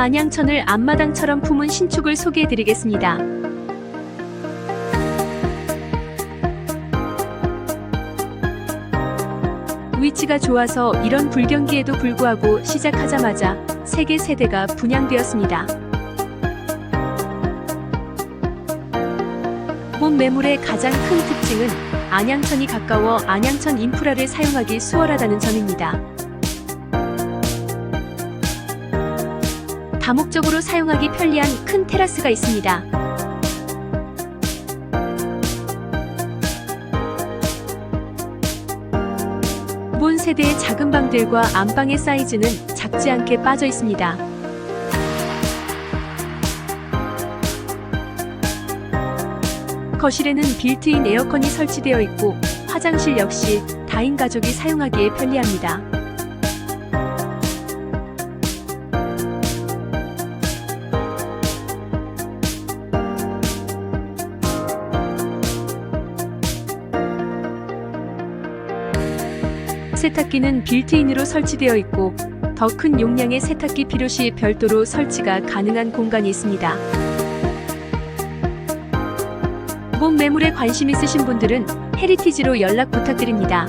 안양천을 앞마당처럼 품은 신축을 소개해드리겠습니다. 위치가 좋아서 이런 불경기에도 불구하고 시작하자마자 세개 세대가 분양되었습니다. 본 매물의 가장 큰 특징은 안양천이 가까워 안양천 인프라를 사용하기 수월하다는 점입니다. 다목적으로 사용하기 편리한 큰 테라스가 있습니다. 본 세대의 작은 방들과 안방의 사이즈는 작지 않게 빠져 있습니다. 거실에는 빌트인 에어컨이 설치되어 있고 화장실 역시 다인 가족이 사용하기에 편리합니다. 세탁기는 빌트인으로 설치되어 있고 더 큰 용량의 세탁기 필요시 별도로 설치가 가능한 공간이 있습니다. 본 매물에 관심 있으신 분들은 헤리티지로 연락 부탁드립니다.